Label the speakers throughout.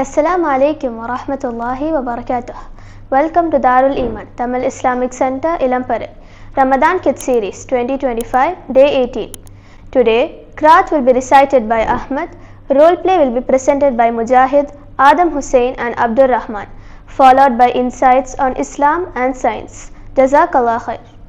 Speaker 1: Assalamu alaikum wa rahmatullahi wa barakatuh. Welcome to Darul Iman, Tamil Islamic Center, Ilampare. Ramadan Kids Series 2025, Day 18. Today, Qiraat will be recited by Ahmad, role play will be presented by Mujahid, Adam Hussein and Abdur Rahman, followed by insights on Islam and science. Jazakallah khair.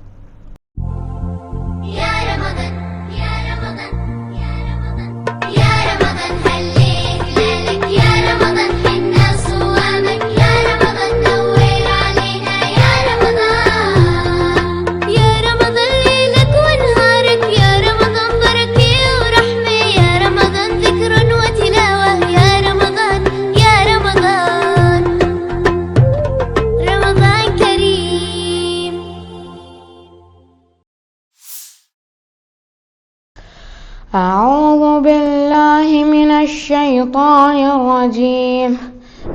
Speaker 2: أعوذ بالله من الشيطان الرجيم.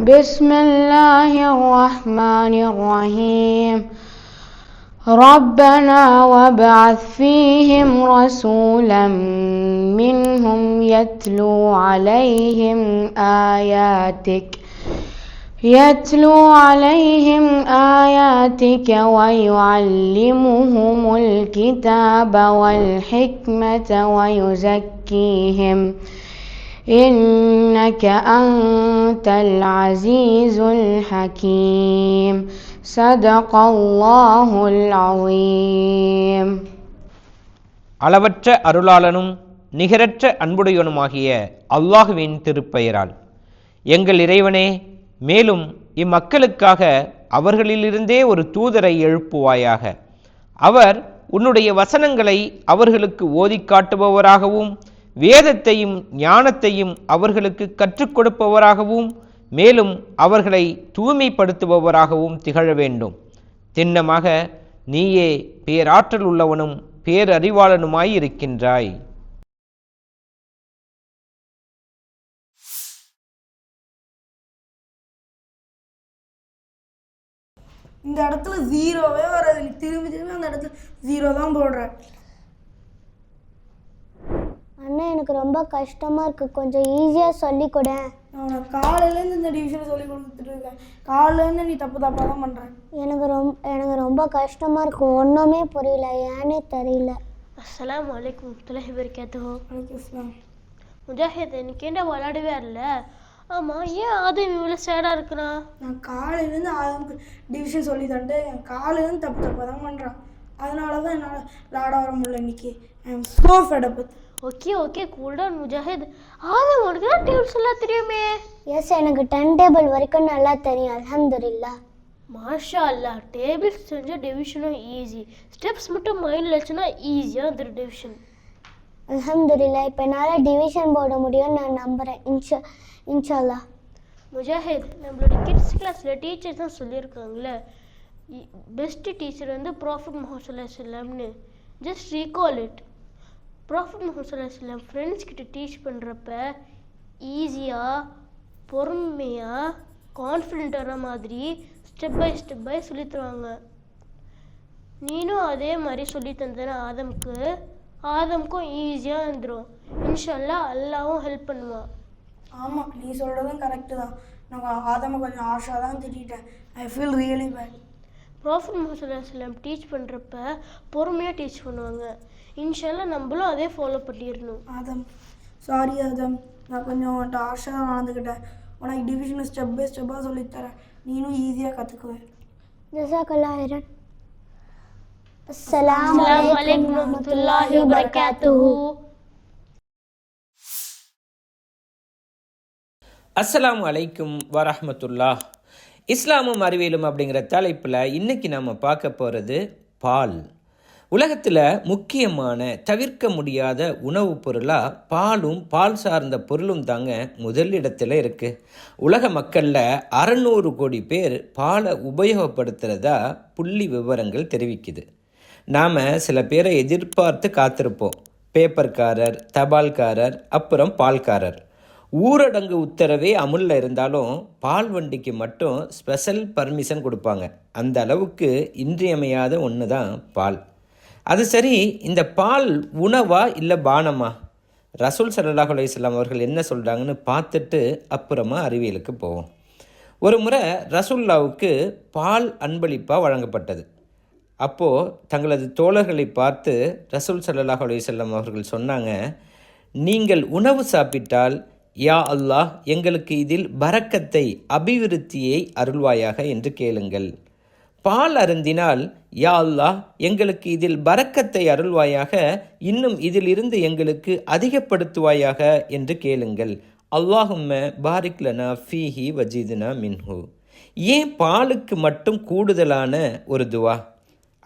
Speaker 2: بسم الله الرحمن الرحيم. ربنا وابعث فيهم رسولا منهم يتلو عليهم آياتك. يتلو عليهم آياتك ويعلمهم الكتاب والحكمة ويزكيهم إنك أنت العزيز الحكيم صدق الله العظيم
Speaker 3: அளவற்ற அருளாளனும் நிகரற்ற அன்புடையவனுமாகிய அல்லாஹுவின் திருப்பெயரால் எங்கள் இறைவனே மேலும் இம்மக்களுக்காக அவர்களிலிருந்தே ஒரு தூதரை எழுப்புவாயாக. அவர் உன்னுடைய வசனங்களை அவர்களுக்கு ஓதி காட்டுபவராகவும் வேதத்தையும் ஞானத்தையும் அவர்களுக்கு கற்றுக் கொடுப்பவராகவும் மேலும் அவர்களை தூய்மைப்படுத்துபவராகவும் திகழ வேண்டும். திண்ணமாக நீயே பேராற்றல் உள்ளவனும் பேரறிவாளனுமாய் இருக்கின்றாய்
Speaker 4: இந்த இடத்துல ஜீரோவே வராது. நீ திரும்பி திரும்பி அந்த இடத்துல ஜீரோ தான் போடுற.
Speaker 5: அண்ணா எனக்கு ரொம்ப கஷ்டமா இருக்கு. கொஞ்சம் ஈஸியா சொல்லி கொடு.
Speaker 4: நான் காலையிலேருந்து இந்த டிவிஷனை சொல்லி கொடுத்துட்டு இருக்கேன். காலையிலேருந்து நீ தப்பு தப்பாக தான் பண்ணுற
Speaker 5: எனக்கு ரொம்ப எனக்கு ரொம்ப கஷ்டமா இருக்கு. ஒண்ணுமே புரியல. ஏன்னே தெரியல.
Speaker 6: அஸ்ஸலாமு அலைக்கும். வரமத்துல்லாஹி வபரகாத்துஹு
Speaker 4: வலைக்கும் இஸ்லாம்
Speaker 6: முஜாஹித் இன்னைக்கு என்ன விளையாடவே வரல? ஆமாம் ஏன் ஆதம் இவ்வளோ சேடாக இருக்கிறான்
Speaker 4: நான் காலையிலேருந்து ஆரம்பி டிவிஷன் சொல்லி தந்துட்டு என் காலையிலேருந்து தப்பு தப்பாக தான் பண்ணுறான் அதனால தான் என்னால் விளாட வர முடியல இன்னைக்கு. I am so
Speaker 6: fed up okay okay cool down Mujahid. Adam உனக்கு தான் டியூப்ஸ் எல்லாம் தெரியுமே?
Speaker 5: எஸ் எனக்கு டென் டேபிள் வரைக்கும் நல்லா தெரியும். அல்ஹம்துலில்லா.
Speaker 6: மாஷா அல்லா டேபிள்ஸ் தெரிஞ்ச டிவிஷனும் ஈஸி ஸ்டெப்ஸ் மட்டும் மைண்டில் வச்சுன்னா ஈஸியாக வந்துடும் டிவிஷன்
Speaker 5: அலமதுல்லா இப்போ என்னால் டிவிஷன் போட முடியும்னு நான் நம்புகிறேன் இன்ஷா இன்ஷால்லா
Speaker 6: முஜாஹித் நம்மளோட கிட்ஸ் கிளாஸில் டீச்சர்ஸ் தான் சொல்லியிருக்காங்களே பெஸ்ட்டு டீச்சர் வந்து prophet Mohammed சொல்லாம்னு just recall it prophet Muhammad சொல்லாம் ஃப்ரெண்ட்ஸ் கிட்ட டீச் பண்ணுறப்ப ஈஸியாக பொறுமையாக கான்ஃபிடென்ட்டான மாதிரி ஸ்டெப் பை ஸ்டெப் பை சொல்லித் தருவாங்க. நீனும் அதே மாதிரி சொல்லி தந்தன ஆதம்க்கு ஆதம்க்கும் ஈஸியாக வந்துடும் இன்ஷல்லா அல்லாவும் ஹெல்ப் பண்ணுவான்.
Speaker 4: ஆமாம் நீ சொல்கிறதும் கரெக்டு தான். நான் ஆதம கொஞ்சம் ஆஷா தான் திட்டேன் I feel really bad
Speaker 6: prophet Muhammad teach பண்ணுறப்ப பொறுமையாக டீச் பண்ணுவாங்க. இன்ஷால்லா நம்மளும் அதே ஃபாலோ பண்ணிடணும்
Speaker 4: ஆதம் சாரி ஆதம். நான் கொஞ்சம் ஆஷா நடந்துக்கிட்டேன். உனக்கு டிவிஷனை ஸ்டெப் பை ஸ்டெப்பாக சொல்லித்தரேன் நீனும் ஈஸியாக கற்றுக்குவேன்
Speaker 5: ஜசாக்கல்லா ஹைரன் அஸ்ஸலாமு
Speaker 6: அஸ்ஸலாமு
Speaker 5: அலைக்கும்
Speaker 6: அலைக்கும் வரஹ்மத்துல்லாஹி வபரகாத்துஹு.
Speaker 3: அஸ்ஸலாமு அலைக்கும் வரஹ்மத்துல்லா இஸ்லாமும் அறிவியலும் அப்படிங்கிற தலைப்பில் இன்னைக்கு நாம் பார்க்க போகிறது பால். உலகத்தில் முக்கியமான தவிர்க்க முடியாத உணவுப் பொருளாக பாலும் பால் சார்ந்த பொருளும் தாங்க முதலிடத்தில் இருக்குது உலக மக்களில் அறநூறு கோடி பேர் பாலை உபயோகப்படுத்துகிறதா புள்ளி விவரங்கள் தெரிவிக்குது. நாம் சில பேரை எதிர்பார்த்து காத்திருப்போம். பேப்பர்காரர் தபால்காரர் அப்புறம் பால்காரர். ஊரடங்கு உத்தரவே அமுலில் இருந்தாலும் பால் வண்டிக்கு மட்டும் ஸ்பெஷல் பர்மிஷன் கொடுப்பாங்க. அந்த அளவுக்கு இன்றியமையாத ஒன்று தான் பால். அது சரி இந்த பால் உணவா இல்லை பானமா? ரசூல் சல்லாஹ் அலையம் அவர்கள் என்ன சொல்கிறாங்கன்னு பார்த்துட்டு அப்புறமா அறிவியலுக்கு போவோம். ஒரு முறை ரசுல்லாவுக்கு பால் அன்பளிப்பாக வழங்கப்பட்டது. அப்போது தங்களது தோழர்களை பார்த்து ரசூல் சல்லாஹ் செல்லம் அவர்கள் சொன்னாங்க நீங்கள் உணவு சாப்பிட்டால் யா அல்லாஹ் எங்களுக்கு இதில் பரக்கத்தை அபிவிருத்தியை அருள்வாயாக என்று கேளுங்கள். பால் அருந்தினால் யா அல்லாஹ் எங்களுக்கு இதில் பரக்கத்தை அருள்வாயாக இன்னும் இதிலிருந்து எங்களுக்கு அதிகப்படுத்துவாயாக என்று கேளுங்கள். அல்லாஹும்ம பாரிக்லனா ஃபீஹி வஜீதுனா மின்ஹு. ஏன் பாலுக்கு மட்டும் கூடுதலான ஒரு துவா?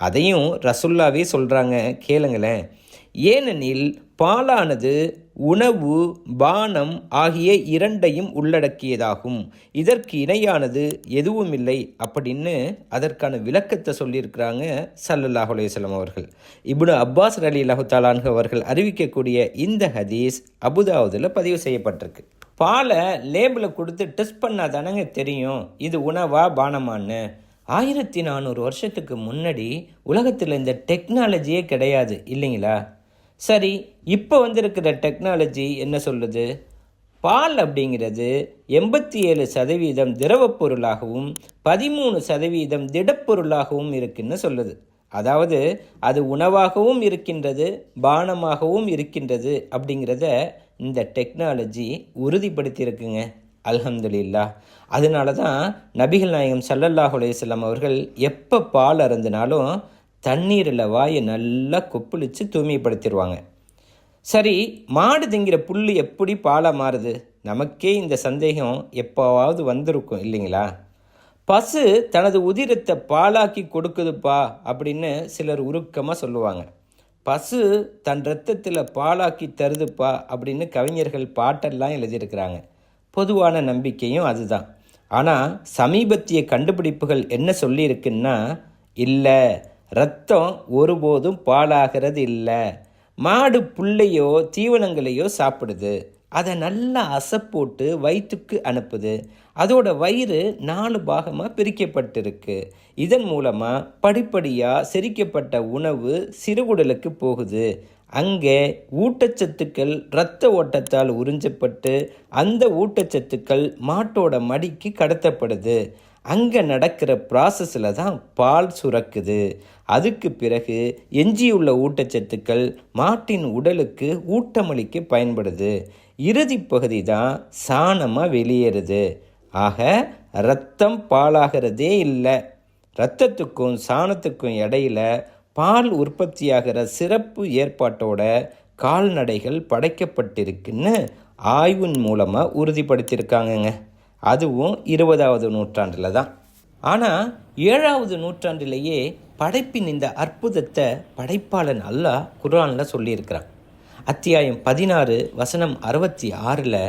Speaker 3: அதையும் ரசுல்லாவே சொல்கிறாங்க கேளுங்களேன். ஏனெனில் பாலானது உணவு பானம் ஆகிய இரண்டையும் உள்ளடக்கியதாகும். இதற்கு இணையானது எதுவும் இல்லை அப்படின்னு அதற்கான விளக்கத்தை சொல்லியிருக்கிறாங்க சல்லல்லாஹ் அலையம் அவர்கள். இப்னு அப்பாஸ் அலி அல்லாஹு அவர்கள் அறிவிக்கக்கூடிய இந்த ஹதீஸ் அபுதாவுதில் பதிவு செய்யப்பட்டிருக்கு. பாலை லேபிளை கொடுத்து டெஸ்ட் பண்ணால் தானங்க தெரியும் இது உணவா பானமான்னு. ஆயிரத்தி நானூறு வருஷத்துக்கு முன்னாடி உலகத்தில் இந்த டெக்னாலஜியே கிடையாது இல்லைங்களா? சரி இப்போ வந்திருக்கிற டெக்னாலஜி என்ன சொல்லுது? பால் அப்படிங்கிறது எண்பத்தி ஏழு சதவீதம் திரவப் பொருளாகவும் பதிமூணு சதவீதம் திடப்பொருளாகவும் இருக்குன்னு சொல்லுது. அதாவது அது உணவாகவும் இருக்கின்றது பானமாகவும் இருக்கின்றது அப்படிங்கிறத இந்த டெக்னாலஜி உறுதிப்படுத்தியிருக்குங்க. அல்ஹம்துலில்லா அதனால தான் நபிகள் நாயகம் சல்லல்லாஹ் அலையம் அவர்கள் எப்போ பால் அருந்தினாலும் தண்ணீரில் வாயை நல்லா கொப்புளித்து தூய்மைப்படுத்திடுவாங்க. சரி மாடு திங்கிற புல் எப்படி பாலாக மாறுது? நமக்கே இந்த சந்தேகம் எப்போவாவது வந்திருக்கும் இல்லைங்களா? பசு தனது உதிரத்தை பாலாக்கி கொடுக்குதுப்பா அப்படின்னு சிலர் உருக்கமாக சொல்லுவாங்க. பசு தன் ரத்தத்தில் பாலாக்கி தருதுப்பா அப்படின்னு கவிஞர்கள் பாட்டெல்லாம் எழுதியிருக்கிறாங்க. பொதுவான நம்பிக்கையும் அதுதான். ஆனால் சமீபத்திய கண்டுபிடிப்புகள் என்ன சொல்லியிருக்குன்னா இல்லை ரத்தம் ஒருபோதும் பாலாகிறது இல்லை. மாடு புல்லையோ தீவனங்களையோ சாப்பிடுது. அதை நல்லா அசப்போட்டு வயிற்றுக்கு அனுப்புது. அதோட வயிறு நாலு பாகமாக பிரிக்கப்பட்டிருக்கு. இதன் மூலமாக படிப்படியாக செரிக்கப்பட்ட உணவு சிறுகுடலுக்கு போகுது. அங்கே ஊட்டச்சத்துக்கள் இரத்த ஓட்டத்தால் உறிஞ்சப்பட்டு அந்த ஊட்டச்சத்துக்கள் மாட்டோட மடிக்கு கடத்தப்படுது. அங்கே நடக்கிற ப்ராசஸில் தான் பால் சுரக்குது. அதுக்கு பிறகு எஞ்சியுள்ள ஊட்டச்சத்துக்கள் மாட்டின் உடலுக்கு ஊட்டமளிக்க பயன்படுது. இறுதி பகுதி தான் சாணமாக வெளியேறுது. ஆக ரத்தம் பாலாகிறதே இல்லை. ரத்தத்துக்கும் சாணத்துக்கும் இடையில பால் உற்பத்தியாகிற சிறப்பு ஏற்பாட்டோட கால்நடைகள் படைக்கப்பட்டிருக்குன்னு ஆய்வின் மூலமாக உறுதிப்படுத்தியிருக்காங்கங்க. அதுவும் இருபதாவது நூற்றாண்டில் தான். ஆனால் ஏழாவது நூற்றாண்டிலேயே படைப்பின் இந்த அற்புதத்தை படைப்பாளன் அல்லாஹ் குர்ஆனில் சொல்லியிருக்கிறான். அத்தியாயம் பதினாறு வசனம் அறுபத்தி ஆறில்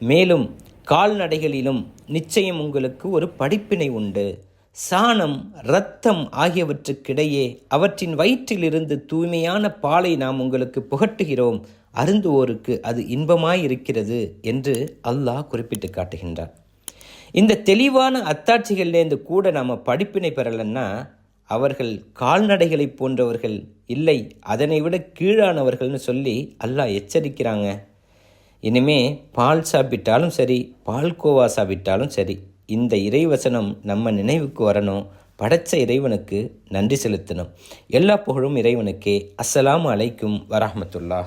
Speaker 3: மேலும் கால்நடைகளிலும் நிச்சயம் உங்களுக்கு ஒரு படிப்பினை உண்டு. சாணம் இரத்தம் ஆகியவற்றுக்கிடையே அவற்றின் வயிற்றிலிருந்து தூய்மையான பாலை நாம் உங்களுக்கு புகட்டுகிறோம். அருந்துவோருக்கு அது இன்பமாயிருக்கிறது என்று அல்லாஹ் குறிப்பிட்டு காட்டுகின்றார் இந்த தெளிவான அத்தாட்சிகள்லேருந்து கூட நாம் படிப்பினை பெறலைன்னா அவர்கள் கால்நடைகளை போன்றவர்கள் இல்லை அதனை விட கீழானவர்கள்னு சொல்லி அல்லாஹ் எச்சரிக்கிறாங்க. இனிமே பால் சாப்பிட்டாலும் சரி பால்கோவா சாப்பிட்டாலும் சரி இந்த இறைவசனம் நம்ம நினைவுக்கு வரணும் படைச்ச இறைவனுக்கு நன்றி செலுத்தணும். எல்லா புகழும் இறைவனுக்கே. அஸ்ஸலாம் அலைக்கும் வரஹமத்துல்லாஹ்.